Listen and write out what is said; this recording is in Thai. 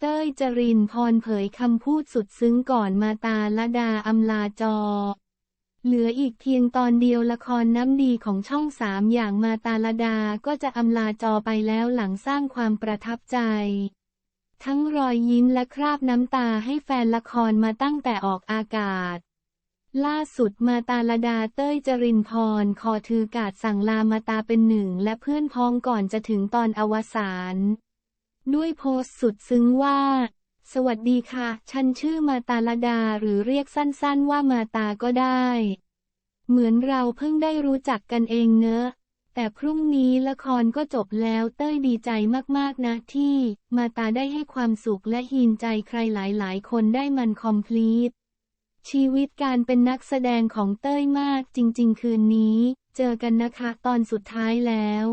เต้ยจรินพรเผยคำพูดสุดซึ้งก่อนมาตาละดาอำลาจอ เหลืออีกเพียงตอนเดียวละครน้ำดีของช่องสามอย่างมาตาละดาก็จะอำลาจอไปแล้วหลังสร้างความประทับใจ ทั้งรอยยิ้มและคราบน้ำตาให้แฟนละครมาตั้งแต่ออกอากาศ ล่าสุดมาตาลดาเต้ยจรินพรขอถือกาดสั่งลามาตาเป็นหนึ่งและเพื่อนพ้องก่อนจะถึงตอนอวสาน ด้วยโพสต์สุดซึ้งว่า สวัสดีค่ะ ฉันชื่อมาตาลดาหรือเรียกสั้นๆว่ามาตาก็ได้ เหมือนเราเพิ่งได้รู้จักกันเองเนอะ แต่พรุ่งนี้ละครก็จบแล้วเต้ยดีใจมากๆนะที่ มาตาได้ให้ความสุขและฮีนใจใครหลายๆ คนได้มันคอมพลีทชีวิตการเป็นนักแสดงของเต้ยมากจริง ๆ คืนนี้ เจอกันนะคะตอนสุดท้ายแล้ว